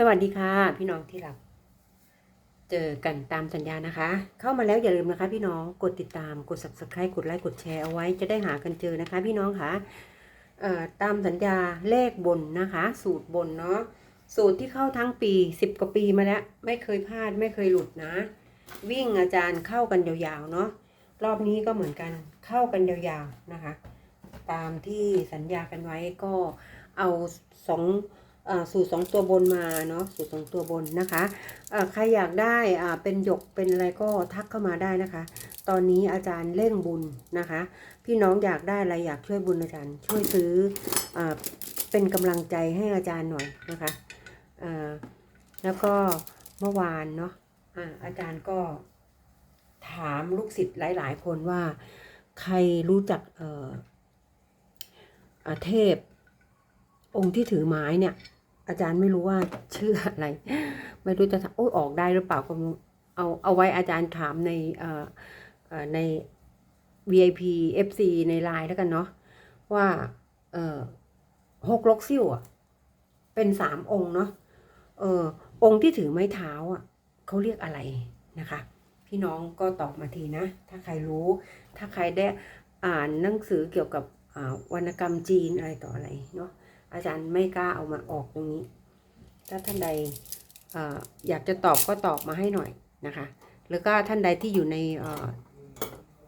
สวัสดีค่ะ พี่น้องที่รัก เจอกันตามสัญญานะคะ เข้ามาแล้วอย่าลืมนะคะ พี่น้องกดติดตามกด subscribe กดไลค์กดแชร์เอาไว้จะได้หากันเจอนะคะ พี่น้องค่ะเอ่อตามสัญญาเลขบนนะคะ สูตรบนเนาะสูตรที่เข้าทั้งปี10กว่าปีมาแล้ว ไม่เคยพลาดไม่เคยหลุดนะ วิ่งอาจารย์เข้ากันยาวๆเนาะรอบนี้ก็เหมือนกันเข้ากันยาวๆนะคะ ตามที่สัญญากันไว้ก็เอาสอง สูตรสองตัวบนมาเนาะสูตรสองตัวบนนะคะใครอยากได้เป็นหยกเป็นอะไรก็ทักเข้ามาได้นะคะ ตอนนี้อาจารย์เร่งบุญนะคะ พี่น้องอยากได้อะไรอยากช่วยบุญอาจารย์ ช่วยซื้ออเป็นกำลังใจให้อาจารย์หน่อยนะคะแล้วก็เมื่อวานเนาะอาอาจารย์ก็ถามลูกศิษย์หลาย ๆ คนว่าใครรู้จักเเทพองค์ที่ถือไม้เนี่ย อาจารย์ไม่รู้ว่าชื่ออะไร ไม่รู้จะโอ้ออกได้หรือเปล่าก็เอาเอาไว้อาจารย์ถามในเอ่อใน VIP FC ในไลน์แล้วกันเนาะว่าเออหกลกซิ่วอะเป็นสามองค์เนาะเออองค์ที่ถือไม้เท้าอะเขาเรียกอะไรนะคะ พี่น้องก็ตอบมาทีนะ ถ้าใครรู้ ถ้าใครได้อ่านหนังสือเกี่ยวกับวรรณกรรมจีนอะไรต่ออะไรเนาะ อาจารย์ไม่กล้าเอามาออกตรงนี้ ถ้าท่านใดออยากจะตอบก็ตอบมาให้หน่อยนะคะหรือก็ท่านใดที่อยู่ใน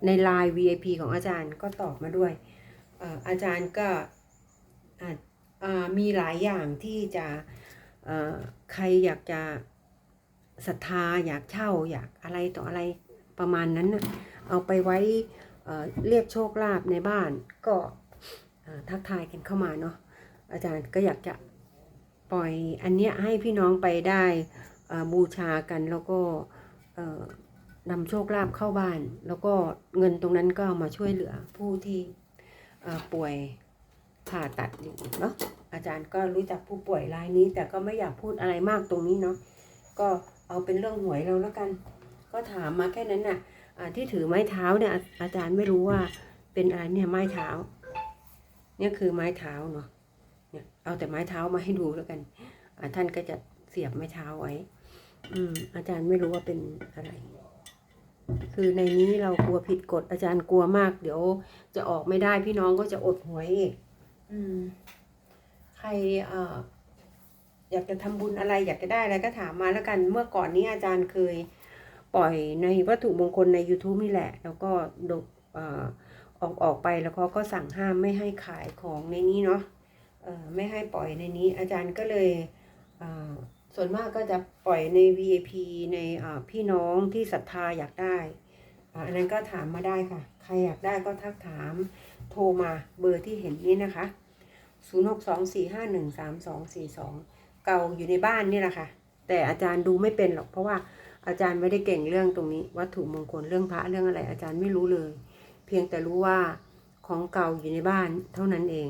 ในไลน์ VIP ของอาจารย์ก็ตอบมาด้วยอาอาจารย์ก็มีหลายอย่างที่จะใครอยากจะศรัทธาอยากเช่าอยากอะไรต่ออะไรประมาณนั้นนะเอาไปไว้เเรียกโชคลาภในบ้านก็ทักทายกันเข้ามาเนาะ อาจารย์ก็อยากจะปล่อยอันเนี้ยให้พี่น้องไปได้บูชากันแล้วก็นำโชคลาภเข้าบ้าน แล้วก็เงินตรงนั้นก็มาช่วยเหลือผู้ที่ป่วยผ่าตัดอยู่เนาะอาจารย์ก็รู้จักผู้ป่วยรายนี้ แต่ก็ไม่อยากพูดอะไรมากตรงนี้เนาะก็เอาเป็นเรื่องหวยเราแล้วกัน ก็ถามมาแค่นั้นน่ะอ่าที่ถือไม้เท้าเนี่ยอาจารย์ไม่รู้ว่าเป็นอะไรเนี่ยไม้เท้า เนี่ยคือไม้เท้าเนาะ เนี่ยเอาแต่ไม้เท้ามาให้ดูแล้วกันท่านก็จะเสียบไม้เท้าไว้ อืม อาจารย์ไม่รู้ว่าเป็นอะไร คือในนี้เรากลัวผิดกฎอาจารย์กลัวมาก เดี๋ยวจะออกไม่ได้พี่น้องก็จะอดหวยอีกอืม ใครเอ่ออยากจะทำบุญอะไรอยากจะได้อะไรก็ถามมาแล้วกัน เมื่อก่อนนี้อาจารย์เคยปล่อยในวัตถุมงคลใน YouTube นี่แหละ แล้วก็ดกออออกออกไปแล้วเขาก็สั่งห้ามไม่ให้ขายของในนี้เนาะ ไม่ให้ปล่อยในนี้ อาจารย์ก็เลยส่วนมากก็จะปล่อยใน VIP ในพี่น้องที่ศรัทธาอยากได้อันนั้นก็ถามมาได้ค่ะ ใครอยากได้ก็ทักถามโทรมาเบอร์ที่เห็นนี้นะคะ 0624513242 เก่าอยู่ในบ้านนี่แหละค่ะ แต่อาจารย์ดูไม่เป็นหรอกเพราะว่าอาจารย์ไม่ได้เก่งเรื่องตรงนี้ วัตถุมงคลเรื่องพระเรื่องอะไร อาจารย์ไม่รู้เลย เพียงแต่รู้ว่าของเก่าอยู่ในบ้านเท่านั้นเอง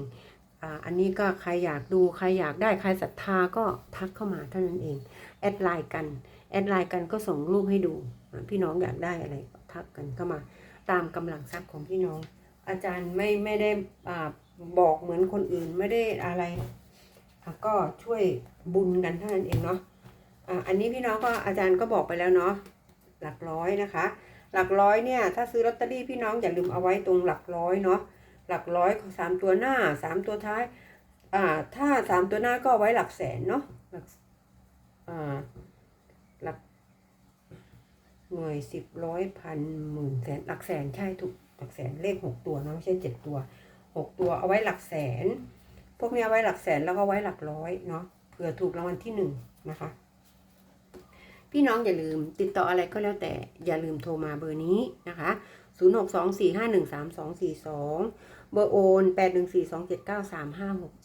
อันนี้ก็ใครอยากดูใครอยากได้ใครศรัทธาก็ทักเข้ามาเท่านั้นเอง แอดไลน์กัน แอดไลน์กันก็ส่งรูปให้ดู พี่น้องอยากได้อะไรทักกันเข้ามา ตามกำลังทรัพย์ของพี่น้อง อาจารย์ไม่ไม่ได้อ่าบอกเหมือนคนอื่นไม่ได้อะไร ก็ช่วยบุญกันเท่านั้นเองเนาะอันนี้พี่น้องก็อาจารย์ก็บอกไปแล้วเนาะหลักร้อยนะคะ หลักร้อยเนี่ยถ้าซื้อลอตเตอรี่พี่น้องอย่าลืมเอาไว้ตรงหลักร้อยเนาะ หลักร้อยสามตัวหน้าสามตัวท้ายอ่าถ้าสามตัวหน้าก็ไว้หลักแสนเนาะหลักอ่าหลักหน่วยสิบร้อยพันหมื่นแสนหลักแสนใช่ถูกหลักแสนเลขหกตัวเนะไม่ใช่เจ็ดตัวหกตัวเอาไว้หลักแสน พวกนี้เอาไว้หลักแสนแล้วก็ไว้หลักร้อยเนาะเผื่อถูกรางวัลที่หนึ่งนะคะ พี่น้องอย่าลืมติดต่ออะไรก็แล้วแต่อย่าลืมโทรมาเบอร์นี้นะคะ 0624513242เบอร์โอน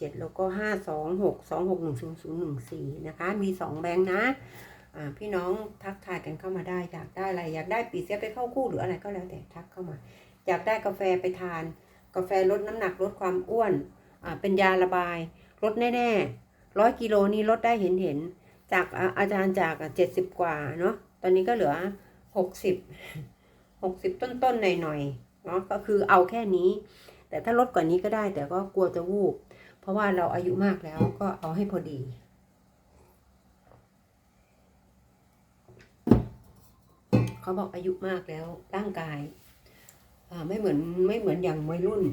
81427935567แล้วก็526261014นะคะ มี2แบงค์นะพี่น้องทักทายกันเข้ามาได้อยากได้อะไรอยากได้ปีเสียไปเข้าคู่หรืออะไรก็แล้วแต่ทักเข้ามา อยากได้กาแฟไปทาน กาแฟลดน้ำหนักลดความอ้วนเป็นยาระบายลดแน่ๆร้อยกิโลนี้ลดได้เห็นเห็นจากอะอาจารย์จากเจ็ดสิบกว่าเนาะตอนนี้ก็เหลือหกสิบ กสิบต้นๆหน่อยๆเนาะก็คือเอาแค่นี้ แต่ถ้าลดกว่านี้ก็ได้ แต่ก็กลัวจะวูบเพราะว่าเราอายุมากแล้วก็เอาให้พอดีเขาบอกอายุมากแล้วร่างกายไม่เหมือนไม่เหมือนอย่างวัยรุ่น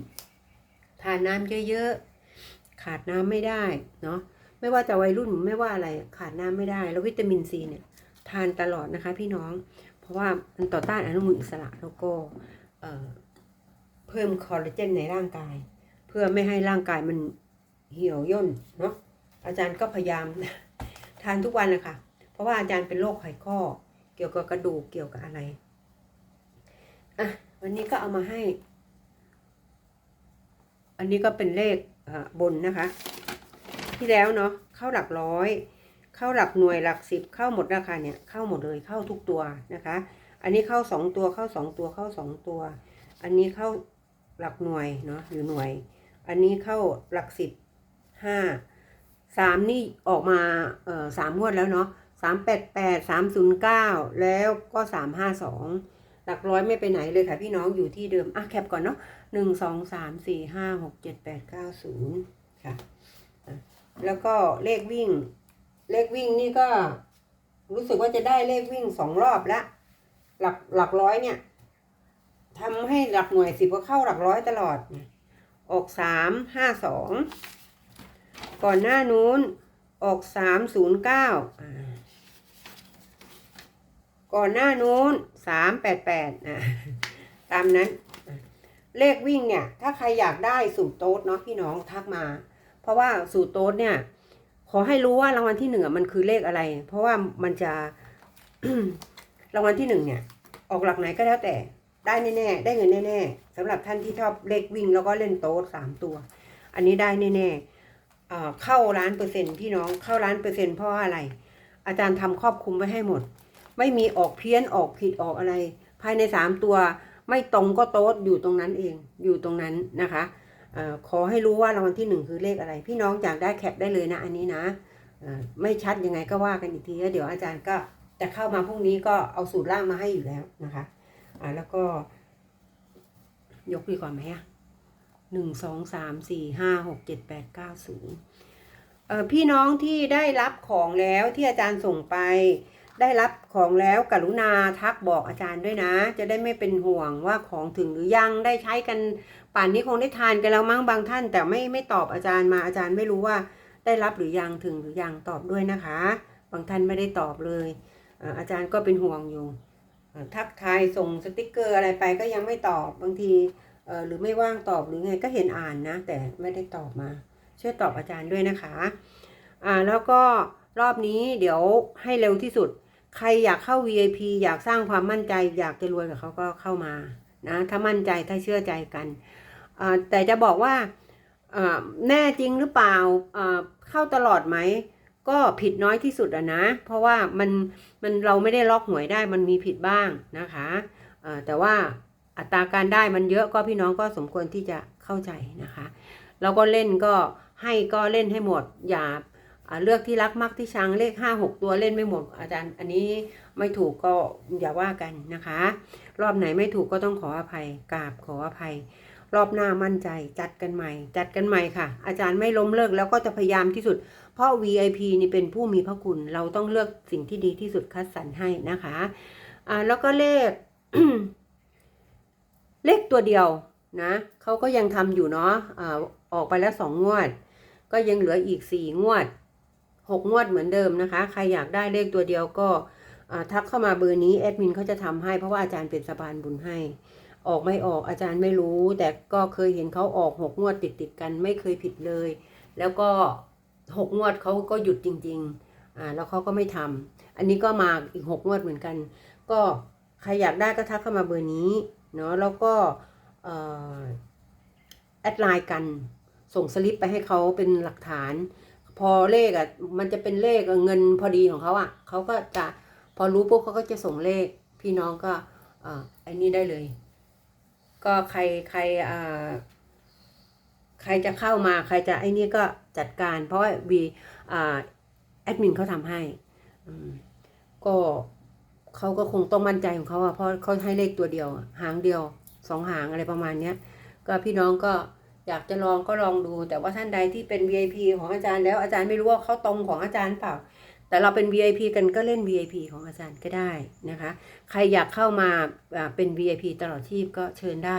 ทานน้ำเยอะๆ ขาดน้ำไม่ได้เนาะไม่ว่าจะวัยรุ่นไม่ว่าอะไรขาดน้ำไม่ได้ แล้ววิตามินซีเนี่ย ทานตลอดนะคะพี่น้อง ราะว่ามันต่อต้านอนุมูลอิสระแล้วก็เพิ่มคอลลาเจนในร่างกาย เพื่อไม่ให้ร่างกายมันเหี่ยวย่นเนาะอาจารย์ก็พยายามทานทุกวันนะคะเพราะว่าอาจารย์เป็นโรคไขข้อ เกี่ยวกับกระดูกเกี่ยวกับอะไรอะวันนี้ก็เอามาให้ อันนี้ก็เป็นเลขบนนะคะ ที่แล้วเนาะเข้าหลักร้อย เข้าหลักหน่วยหลักสิบเข้าหมดราคาเนี่ยเข้าหมดเลยเข้าทุกตัวนะคะ อันนี้เข้าสองตัวเข้าสองตัวเข้าสองตัว อันนี้เข้าหลักหน่วยเนาะอยู่หน่วย อันนี้เข้าหลักสิบห้าสามนี่ออกมาเอ่อสามงวดแล้วเนาะสามแปดแปดสามศูนย์เก้าแล้วก็สามห้าสองหลักร้อยไม่ไปไหนเลยค่ะพี่น้องอยู่ที่เดิมอะแคปก่อนเนาะหนึ่งสองสามสี่ห้าหกเจ็ดแปดเก้าศูนย์ค่ะอะแล้วก็เลขวิ่ง เลขวิ่งนี่ก็รู้สึกว่าจะได้เลขวิ่งสองรอบละหลักหลักร้อยเนี่ยทำให้หลักหน่วยสิบก็เข้าหลักร้อยตลอด ออกสามห้าสองก่อนหน้านู้นออกสามศูนย์เก้าก่อนหน้านู้นสามแปดแปดอะตามนั้น เลขวิ่งเนี่ย ถ้าใครอยากได้สูตรโต๊ดเนาะพี่น้องทักมา เพราะว่าสูตรโต๊ดเนี่ย ขอให้รู้ว่ารางวัลที่หนึ่งอะมันคือเลขอะไร เพราะว่ามันจะรางวัลที่หนึ่งเนี่ย ออกหลักไหนก็แล้วแต่ ได้แน่ๆได้เงินแน่ๆสำหรับท่านที่ชอบเลขวิ่งแล้วก็เล่นโต๊ดสามตัว อันนี้ได้แน่ๆเอ่เข้าล้านเปอร์เซ็นต์พี่น้องเข้าล้านเปอร์เซ็นต์เพราะว่าอะไร อาจารย์ทำครอบคลุมไว้ให้หมด ไม่มีออกเพี้ยนออกผิดออกอะไร ภายในสามตัว ไม่ตรงก็โต๊ดอยู่ตรงนั้นเอง อยู่ตรงนั้นนะคะ ขอให้รู้ว่ารางวัลที่หนึ่งคือเลขอะไร พี่น้องอยากได้แคปได้เลยนะอันนี้นะไม่ชัดยังไงก็ว่ากันอีกทีแล้วเดี๋ยวอาจารย์ก็จะเข้ามาพรุ่งนี้ก็เอาสูตรล่างมาให้อยู่แล้วนะคะอ่าแล้วก็ ยกดีกว่าไหมอะหนึ่งสองสามสี่ห้าหกเจ็ดแปดเก้าศูนย์พี่น้องที่ได้รับของแล้วที่อาจารย์ส่งไป ได้รับของแล้วกรุณาทักบอกอาจารย์ด้วยนะ จะได้ไม่เป็นห่วงว่าของถึงหรือยังได้ใช้กัน ป่านนี้คงได้ทานกันแล้วมั้งบางท่าน แต่ไม่ไม่ตอบอาจารย์มาอาจารย์ไม่รู้ว่าได้รับหรือยังถึงหรือยังตอบด้วยนะคะ บางท่านไม่ได้ตอบเลยอาจารย์ก็เป็นห่วงอยู่ ทักทายส่งสติกเกอร์อะไรไปก็ยังไม่ตอบบางทีหรือไม่ว่างตอบหรือไงก็เห็นอ่านนะ แต่ไม่ได้ตอบมา ช่วยตอบอาจารย์ด้วยนะคะอ่าแล้วก็รอบนี้เดี๋ยวให้เร็วที่สุด ใครอยากเข้า VIP อยากสร้างความมั่นใจ อยากจะรวยกับเขาก็เข้ามานะถ้ามั่นใจถ้าเชื่อใจกัน แต่จะบอกว่าแน่จริงหรือเปล่าเข้าตลอดไหม ก็ผิดน้อยที่สุดอะนะ เพราะว่ามันมันเราไม่ได้ล็อกหวยได้มันมีผิดบ้างนะคะแต่ว่าอัตราการได้มันเยอะก็พี่น้องก็สมควรที่จะเข้าใจนะคะแล้วก็เล่นก็ให้ก็เล่นให้หมดอย่าอ่าเลือกที่รักมักที่ชังเลขห้าหกตัวเล่นไม่หมดอาจารย์ อันนี้ไม่ถูกก็อย่าว่ากันนะคะ รอบไหนไม่ถูกก็ต้องขออภัยกราบขออภัย รอบหน้ามั่นใจจัดกันใหม่ จัดกันใหม่ค่ะ อาจารย์ไม่ล้มเลิกแล้วก็จะพยายามที่สุด เพราะ VIP นี่เป็นผู้มีพระคุณ เราต้องเลือกสิ่งที่ดีที่สุดคัดสรรให้นะคะอ่าแล้วก็เลข เลขตัวเดียวนะเขาก็ยังทำอยู่เนาะอ่าออกไปแล้วสองงวด ก็ยังเหลืออีกสี่งวดหกงวดเหมือนเดิมนะคะ ใครอยากได้เลขตัวเดียวก็ทักเข้ามาเบอร์นี้แอดมินเขาจะทำให้เพราะว่าอาจารย์เป็นสะพานบุญให้ ออกไม่ออกอาจารย์ไม่รู้ แต่ก็เคยเห็นเขาออกหกงวดติดติดกันไม่เคยผิดเลย แล้วก็หกงวดเขาก็หยุดจริง ๆ อ่าแล้วเขาก็ไม่ทำอันนี้ก็มาอีกหกงวดเหมือนกัน ก็ใครอยากได้ก็ทักเข้ามาเบอร์นี้เนาะแล้วก็เอ่อแอดไลน์กันส่งสลิปไปให้เขาเป็นหลักฐาน พอเลขอะมันจะเป็นเลขเงินพอดีของเขาอะเขาก็จะพอรู้ปุ๊บเขาก็จะส่งเลขพี่น้องก็อ่อไอ้นี่ได้เลย ก็ใครใครอ่าใครจะเข้ามาใครจะไอ้นี่ก็จัดการ เพราะว่าวีอ่าแอดมินเขาทำให้ก็เขาก็คงต้องมั่นใจของเขาอะเพราะเขาให้เลขตัวเดียว หางเดียวสองหางอะไรประมาณเนี้ย ก็พี่น้องก็อยากจะลองก็ลองดู แต่ว่าท่านใดที่เป็น VIP ของอาจารย์แล้วอาจารย์ไม่รู้ว่าเขาตรงของอาจารย์เปล่า แต่เราเป็น VIP กันก็เล่น VIP ของอาจารย์ก็ได้นะคะ ใครอยากเข้ามาเป็น VIP ตลอดชีพก็เชิญได้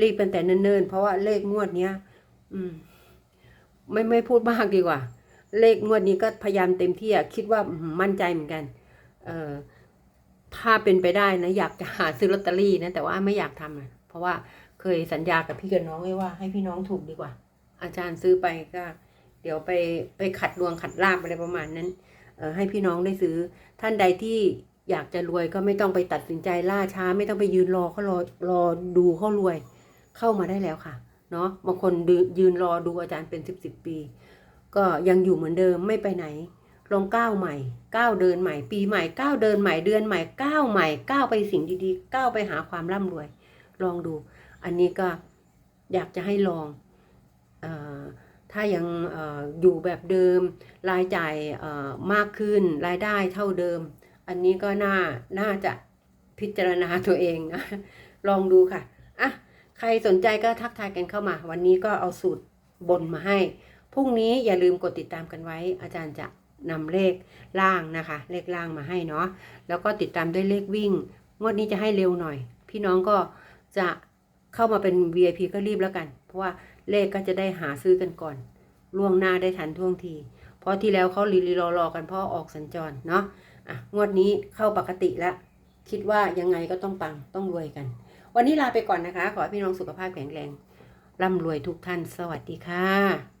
รีบเป็นแต่เนิ่นๆ เพราะว่าเลขงวดเนี้ยอืม ไม่ไม่พูดมากดีกว่า เลขงวดนี้ก็พยายามเต็มที่อะคิดว่ามั่นใจเหมือนกัน เออถ้าเป็นไปได้นะ อยากจะหาซื้อลอตเตอรี่นะแต่ว่าไม่อยากทำอะเพราะว่าเคยสัญญากับพี่กับน้องไว้ว่า ให้พี่น้องถูกดีกว่า อาจารย์ซื้อไปก็ เดี๋ยวไปไปขัดดวงขัดลาบอะไรประมาณนั้น ให้พี่น้องได้ซื้อ ท่านใดที่อยากจะรวยก็ไม่ต้องไปตัดสินใจล่าช้า ไม่ต้องไปยืนรอเขารอรอดูเขารวย เข้ามาได้แล้วค่ะเนาะบางคนดืยืนรอดูอาจารย์เป็นสิบสิบปี ก็ยังอยู่เหมือนเดิมไม่ไปไหนลองก้าวใหม่ก้าวเดินใหม่ ปีใหม่ก้าวเดินใหม่เดือนใหม่ก้าวใหม่ก้าวไปสิ่งดีๆก้าวไปหาความร่ำรวย ลองดู อันนี้ก็อยากจะให้ลองออ ถ้ายังออยู่แบบเดิม รายจ่ายมากขึ้น รายได้เท่าเดิม อันนี้ก็น่า น่าจะพิจารณาตัวเองนะ ลองดูค่ะ อะ ใครสนใจก็ทักทายกันเข้ามา วันนี้ก็เอาสูตรบนมาให้ พรุ่งนี้อย่าลืมกดติดตามกันไว้ อาจารย์จะนำเลขล่างนะคะ เลขล่างมาให้เนาะ แล้วก็ติดตามด้วยเลขวิ่ง งวดนี้จะให้เร็วหน่อย พี่น้องก็จะเข้ามาเป็น VIP ก็รีบแล้วกัน เพราะว่า เลขก็จะได้หาซื้อกันก่อน ล่วงหน้าได้ทันท่วงที เพราะที่แล้วเขาลีลีรอรอกันเพราะออกสัญจรเนาะอะงวดนี้เข้าปกติแล้วคิดว่ายังไงก็ต้องปังต้องรวยกัน วันนี้ลาไปก่อนนะคะ ขอให้พี่น้องสุขภาพแข็งแรงร่ำรวยทุกท่าน สวัสดีค่ะ